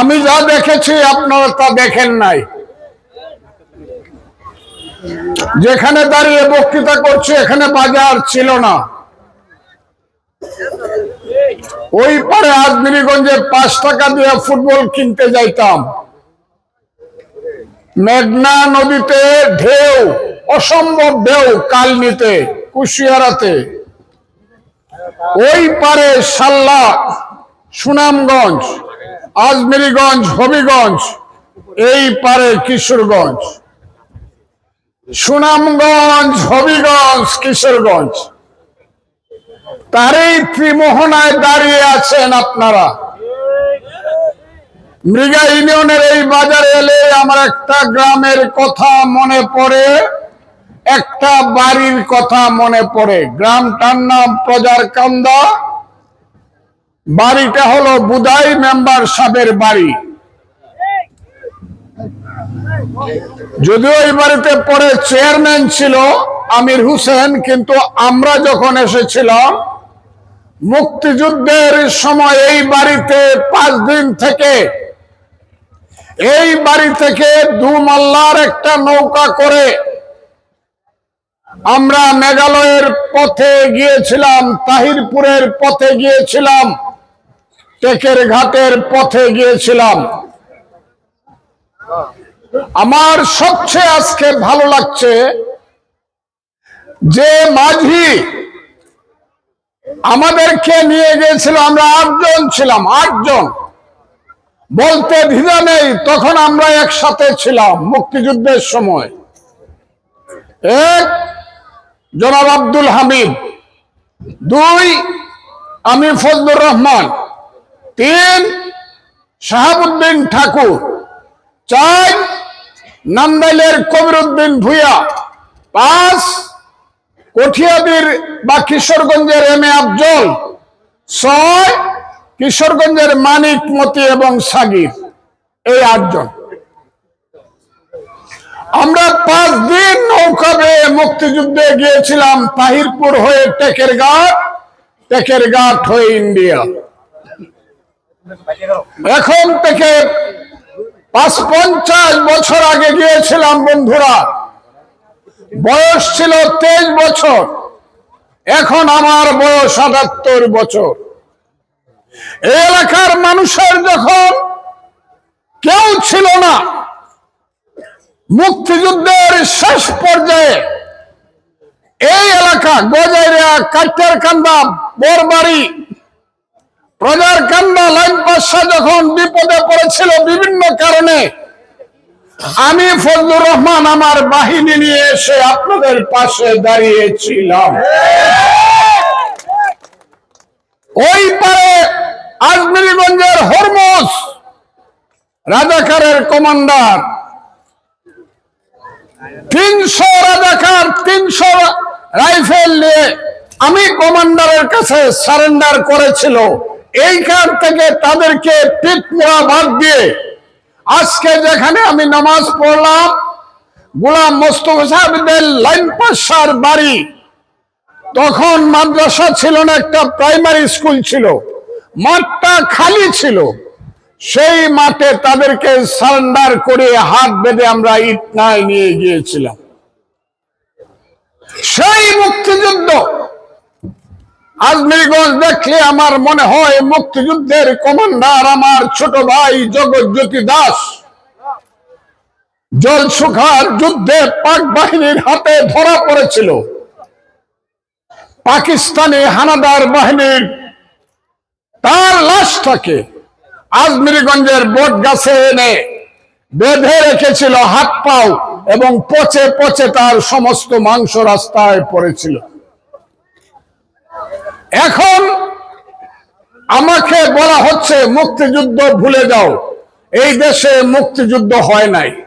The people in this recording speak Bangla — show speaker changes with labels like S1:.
S1: আমি যা দেখেছি আপনারা তা দেখেন নাই। যেখানে দাঁড়িয়ে বক্তৃতা করছে, এখানে বাজার ছিল না। ওই পারে আজমিরিগঞ্জে পাঁচ টাকা দিয়ে ফুটবল কিনতে যাইতাম। মেঘনা নদীতে ঢেউ, অসম্ভব ঢেউ কালনিতে, কুশিয়ারাতে। ওই পারে সাল্লা, সুনামগঞ্জ আজমিরিগঞ্জ, হবিগঞ্জ, এই পারে কিশোরগঞ্জ। সুনামগঞ্জ, হবিগঞ্জ, কিশোরগঞ্জ। তারই ত্রিমোহনায় দাঁড়িয়ে আছেন আপনারা। মৃগা ইউনিয়নের এই বাজারে এলে আমার একটা গ্রামের কথা মনে পড়ে, একটা বাড়ির কথা মনে পড়ে। গ্রামটার নাম প্রজার কান্দা বাড়িটা হলো বুদাই মেম্বার সাহেবের বাড়ি। যদিও এই বাড়িতে পরে চেয়ারম্যান ছিল আমির হুসেন, কিন্তু আমরা যখন এসেছিলাম, মুক্তিযুদ্ধের সময় এই বাড়িতে পাঁচ দিন থেকে, এই বাড়ি থেকে দু মাল্লার একটা নৌকা করে আমরা মেঘালয়ের পথে গিয়েছিলাম, তাহিরপুরের পথে গিয়েছিলাম। টেকের ঘাটের পথে গিয়েছিলাম। আমার সবচেয়ে আজকে ভালো লাগছে যে মাঝি আমাদেরকে নিয়ে গিয়েছিল, আমরা আটজন ছিলাম, আটজন। বলতে দ্বিধা নেই, তখন আমরা একসাথে ছিলাম মুক্তিযুদ্ধের সময়। এক, জনাব আব্দুল হামিদ। দুই, আমি ফজলুর রহমান। তিন, শাহাবুদ্দিন ঠাকুর। চার, নান্দাইলের কবিরুদ্দিন ভুইয়া। পাঁচ কঠিয়াদির বা কিশোরগঞ্জের এম এ আফজল। ছয়, কিশোরগঞ্জের মানিক মতি এবং সাগির। এই আটজন। আমরা পাঁচ দিন নৌকা বেয়ে মুক্তিযুদ্ধে গিয়েছিলাম তাহিরপুর হয়ে টেকের ঘাট টেকের ঘাট হয়ে ইন্ডিয়া। এখন থেকে পাঁচ পঞ্চাশ বছর আগে গিয়েছিলাম বন্ধুরা। বয়স ছিল তেইশ বছর। এখন আমার বয়স আটাত্তর বছর। এই এলাকার মানুষের যখন কেউ ছিল না, মুক্তিযুদ্ধের শেষ পর্যায়ে এই এলাকা গজাইরিয়া কাটার কান্দা বোরবাড়ি প্রজার কান্দা লাইন পাশা যখন বিপদে পড়েছিল বিভিন্ন কারণে, আমি ফজলুর রহমান আমার বাহিনী নিয়ে এসে আপনাদের পাশে দাঁড়িয়েছিলাম। ওই পারে আজমিরিগঞ্জের হরমোজ রাজাকারের কমান্ডার, তিনশো রাজাকার, তিনশো রাইফেল নিয়ে আমি কমান্ডারের কাছে সারেন্ডার করেছিল। এইখান থেকে তাদেরকে পিটমোড়া বাদ দিয়ে আজকে যেখানে আমি নামাজ পড়লাম, গোলাম মোস্তফা সাহেবদের লাইন পাশার বাড়ি, তখন মাদ্রাসা ছিল না, একটা প্রাইমারি স্কুল ছিল। মাঠটা খালি ছিল। সেই মাঠে তাদেরকে সারেন্ডার করে হাত বেঁধে আমরা ইটনায় নিয়ে গিয়েছিলাম। সেই মুক্তিযুদ্ধ আজমিরগঞ্জ দেখলে আমার মনে হয় মুক্তিযুদ্ধের কমান্ডার আমার ছোট ভাই জগৎজ্যোতি দাস। জল সুখার যুদ্ধে পাক বাহিনীর হাতে ধরা পড়েছিল। পাকিস্তানি হানাদার বাহিনীর তার লাশটাকে আজমিরিগঞ্জের বট গাছে এনে বেঁধে রেখেছিল হাত পাও এবং পচে পচে তার সমস্ত মাংস রাস্তায় পড়েছিল। এখন আমাকে বলা হচ্ছে মুক্তিযুদ্ধ ভুলে যাও। এই দেশে মুক্তিযুদ্ধ হয় নাই।